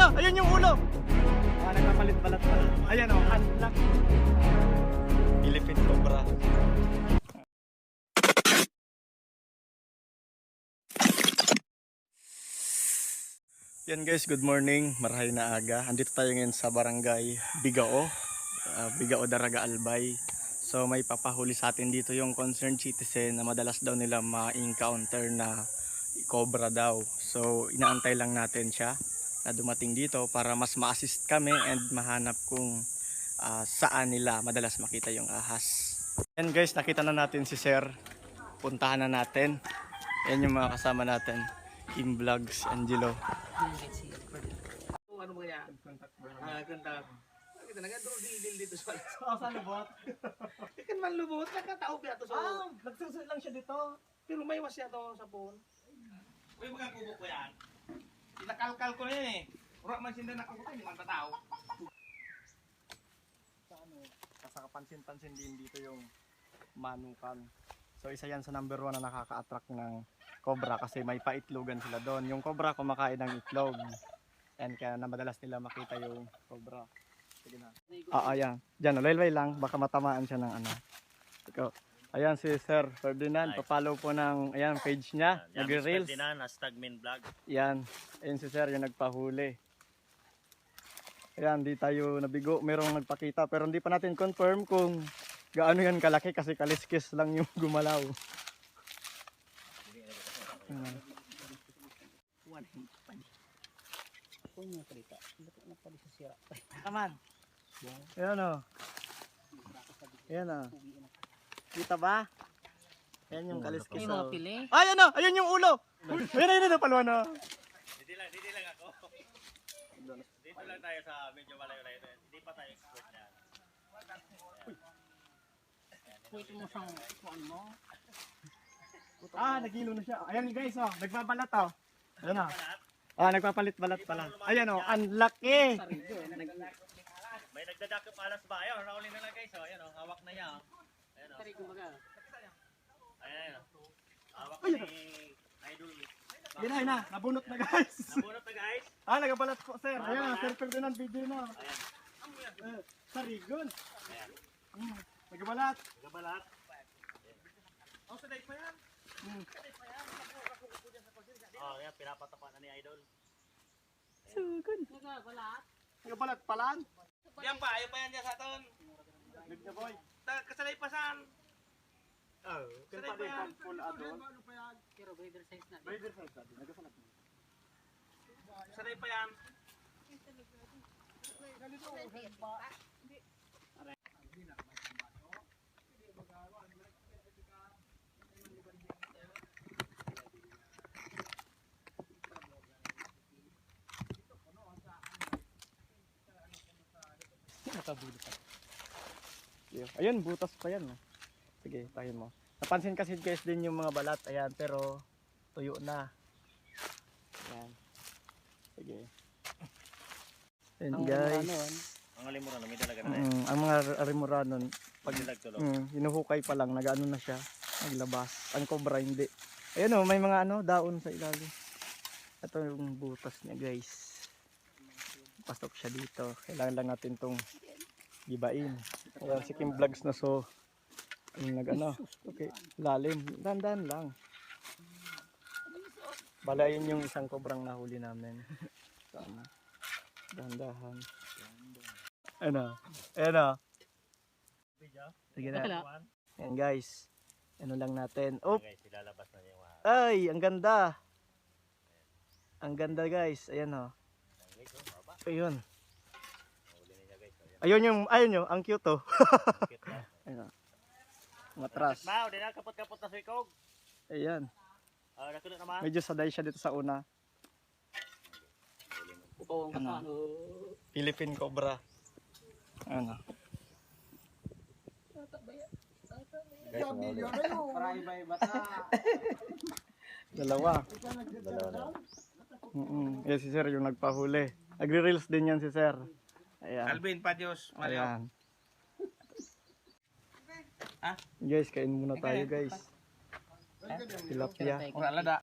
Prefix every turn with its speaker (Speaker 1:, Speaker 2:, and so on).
Speaker 1: Ayan o, ayan yung ulo. Ah, nagpapalit balat pala. Ayan o, unlock. Philippine Cobra. Yan guys, good morning. Marahay na aga. Andito tayo ngayon sa barangay Bigao. Uh, Bigao Daraga Albay. So may papahuli sa atin dito yung concerned citizen na madalas daw nila ma-encounter na cobra daw. So inaantay lang natin siya na dumating dito para mas ma-assist kami and mahanap kung ah, saan nila madalas makita yung ahas. And guys, nakita na natin si Sir. Puntahan na natin. Yan yung mga kasama natin. Kim Vlogs, Angelo.
Speaker 2: ano mo kaya? Ah, kontak. Kita na nga dil dito sa.
Speaker 1: Oh, saan lubot?
Speaker 2: Ikan man lubot nakatao ba to sa.
Speaker 1: Ah, nagsusunod lang siya dito.
Speaker 2: Pero may was to sa phone. Uy, mga kubo ko yan. Inakalkal ko na yan eh. Ura man sinda na kubo hindi man tao.
Speaker 1: sa ano, kasi kapansin-pansin din dito yung manukan. So isa yan sa number one na nakaka-attract ng cobra kasi may paitlogan sila doon. Yung cobra kumakain ng itlog. And kaya na madalas nila makita yung cobra. Sige na. Ah, ayan. Diyan, laylay lang. Baka matamaan siya ng ano. Ikaw. Ayan si Sir Ferdinand. Papalo po ng ayan, page niya.
Speaker 3: Miss
Speaker 1: Nag-reels.
Speaker 3: Ferdinand, hashtag min vlog.
Speaker 1: Yan. Ayan si Sir yung nagpahuli. Ayan, di tayo nabigo. Merong nagpakita pero hindi pa natin confirm kung gaano yan kalaki kasi kaliskis lang yung gumalaw. Ayan. Kaman. Ayan o. Ayan o. Kita ba? Ayan yung kaliskis.
Speaker 4: May mga pili.
Speaker 1: Ay, ano? Ayan yung ulo. Ayan, ayan, ayan, palwa na.
Speaker 3: Dito lang, dito lang ako. Dito lang tayo sa medyo malayo-layo. Hindi pa tayo expert niya.
Speaker 4: Pwede mo siyang kuan mo.
Speaker 1: Ah, nagilo na siya. Ayan guys, oh, nagbabalat oh. Ayan oh. Ah, nagpapalit-balat pala. Ayan oh, ang laki.
Speaker 3: May nagdadakip alas ba? Ayun, nauli na lang guys. Oh. Ayan, oh, hawak na niya. Oh. Ayan, oh.
Speaker 4: Tari kumaga.
Speaker 3: Ayan, ayan, oh. Hawak ni Idol.
Speaker 1: Yan na, yan na, nabunot na guys.
Speaker 3: Nabunot na guys.
Speaker 1: ah, nagbabalat po, sir. Ayan, sir Ferdinand, video na.
Speaker 3: Ayan.
Speaker 1: Eh, sarigon.
Speaker 3: Ayan.
Speaker 1: Mm, nagbabalat.
Speaker 3: Gabalat.
Speaker 2: Oh, sa pa yan.
Speaker 1: Mm.
Speaker 3: Oh, yan, pinapatapa na ni Idol.
Speaker 1: Sugon.
Speaker 4: Nagabalat.
Speaker 1: Nagbabalat palan.
Speaker 2: Yan pa, ayo pa yan dyan sa aton.
Speaker 1: Big na boy.
Speaker 2: Kasalay pa san.
Speaker 1: Oh,
Speaker 2: Sanay pa yan.
Speaker 1: full adult.
Speaker 4: Pero breeder size na.
Speaker 1: Breeder size sabi, nagbabalat.
Speaker 2: Sanay pa yan.
Speaker 1: Nakabulo pa. Yeah. Ayun, butas pa yan. Sige, tayo mo. Napansin kasi guys din yung mga balat. Ayan, pero tuyo na. Ayan. Sige. Ayan guys.
Speaker 3: Ang alimuran, may dalaga na.
Speaker 1: Mm, ang mga arimuranon,
Speaker 3: Pag
Speaker 1: mm, hinuhukay pa lang, nag-ano na siya. Naglabas. Ang cobra hindi. Ayan oh, may mga ano, daon sa ilalim. Ito yung butas niya guys. Pasok siya dito. Kailangan lang natin tong gibain. Ayan si Kim Vlogs na so yung nag ano. Okay, lalim. Dandan lang. Balayin yung isang kobrang nahuli namin. Sana. Dandahan. Ano? Ano? Sige na. Ayan guys. Ano lang natin. Oh,
Speaker 3: Guys, ilalabas na yung
Speaker 1: ay, ang ganda. Ang ganda guys. Ayan oh.
Speaker 3: Guys, oh.
Speaker 1: Ayun.
Speaker 3: Huli niya guys. Oh, yan.
Speaker 1: Ayun yung, ayun yung, ang cute oh.
Speaker 3: Cute na.
Speaker 1: Ayun oh. Matras.
Speaker 3: Mau, di na kapot-kapot na sa ikog.
Speaker 1: Ayan.
Speaker 3: Ah, nakunod naman.
Speaker 1: Medyo saday siya dito sa una.
Speaker 4: Upaw ang
Speaker 1: Ano? Philippine Cobra. Ano? Dalawa.
Speaker 3: Dalawa na.
Speaker 1: Mm Yes, si Sir yung nagpahuli. Nagre-reels din yan si Sir. Ayan.
Speaker 2: Alvin pa Diyos. Mario.
Speaker 1: Ayan.
Speaker 2: Ah?
Speaker 1: Guys, kain muna tayo guys. Tilapia.
Speaker 2: Ora lada.